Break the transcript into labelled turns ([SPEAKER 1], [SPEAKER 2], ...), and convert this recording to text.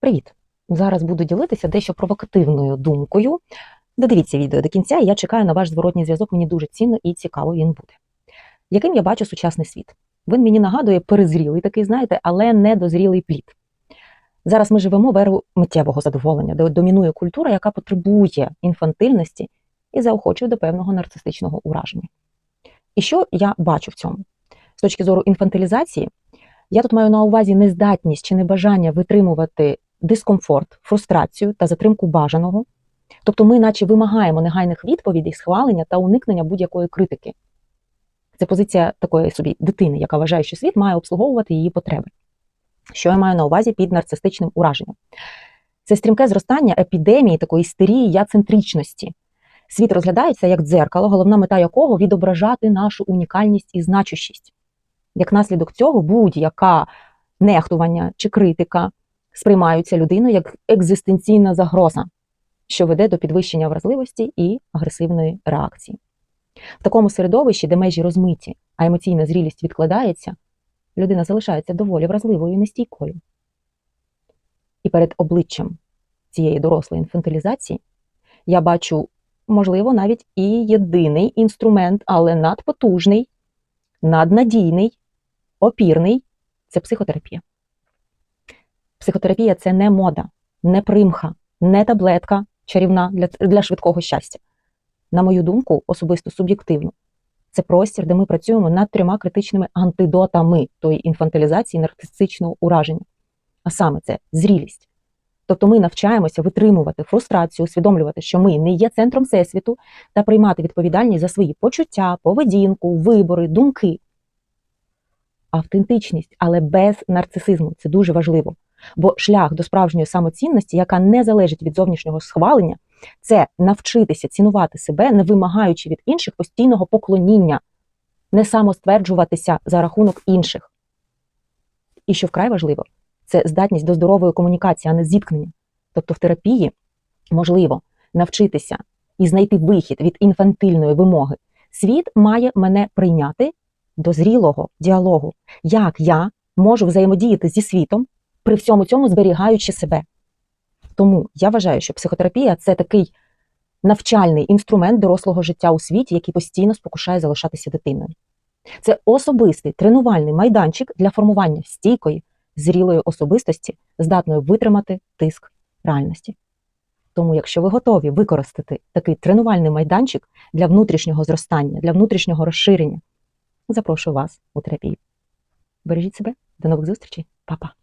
[SPEAKER 1] Привіт! Зараз буду ділитися дещо провокативною думкою. Додивіться відео до кінця, і я чекаю на ваш зворотній зв'язок. Мені дуже цінно і цікаво він буде. Яким я бачу сучасний світ? Він мені нагадує перезрілий такий, знаєте, але недозрілий плід. Зараз ми живемо в еру миттєвого задоволення, де домінує культура, яка потребує інфантильності і заохочує до певного нарцистичного ураження. І що я бачу в цьому? З точки зору інфантилізації, я тут маю на увазі нездатність чи небажання витримувати дискомфорт, фрустрацію та затримку бажаного. Тобто ми, наче вимагаємо негайних відповідей, схвалення та уникнення будь-якої критики. Це позиція такої собі дитини, яка вважає, що світ має обслуговувати її потреби. Що я маю на увазі під нарцистичним ураженням? Це стрімке зростання епідемії такої істерії яцентричності. Світ розглядається як дзеркало, головна мета якого відображати нашу унікальність і значущість. Як наслідок цього, будь-яка нехтування чи критика сприймаються людиною як екзистенційна загроза, що веде до підвищення вразливості і агресивної реакції. В такому середовищі, де межі розмиті, а емоційна зрілість відкладається, людина залишається доволі вразливою і нестійкою. І перед обличчям цієї дорослої інфантилізації я бачу, можливо, навіть і єдиний інструмент, але надпотужний, наднадійний, опірний це психотерапія. Психотерапія це не мода, не примха, не таблетка чарівна для, для швидкого щастя. На мою думку, особисто суб'єктивно, це простір, де ми працюємо над трьома критичними антидотами тої інфантилізації нарцистичного ураження. А саме це зрілість. Тобто ми навчаємося витримувати фрустрацію, усвідомлювати, що ми не є центром всесвіту, та приймати відповідальність за свої почуття, поведінку, вибори, думки. Автентичність, але без нарцисизму це дуже важливо. Бо шлях до справжньої самоцінності, яка не залежить від зовнішнього схвалення, це навчитися цінувати себе, не вимагаючи від інших постійного поклоніння, не самостверджуватися за рахунок інших. І що вкрай важливо, це здатність до здорової комунікації, а не зіткнення. Тобто в терапії можливо навчитися і знайти вихід від інфантильної вимоги. Світ має мене прийняти до зрілого діалогу, як я можу взаємодіяти зі світом, при всьому цьому зберігаючи себе. Тому я вважаю, що психотерапія це такий навчальний інструмент дорослого життя у світі, який постійно спокушає залишатися дитиною. Це особистий тренувальний майданчик для формування стійкої, зрілої особистості, здатної витримати тиск реальності. Тому, якщо ви готові використати такий тренувальний майданчик для внутрішнього зростання, для внутрішнього розширення, запрошую вас у терапію. Бережіть себе, до нових зустрічей, Па-па!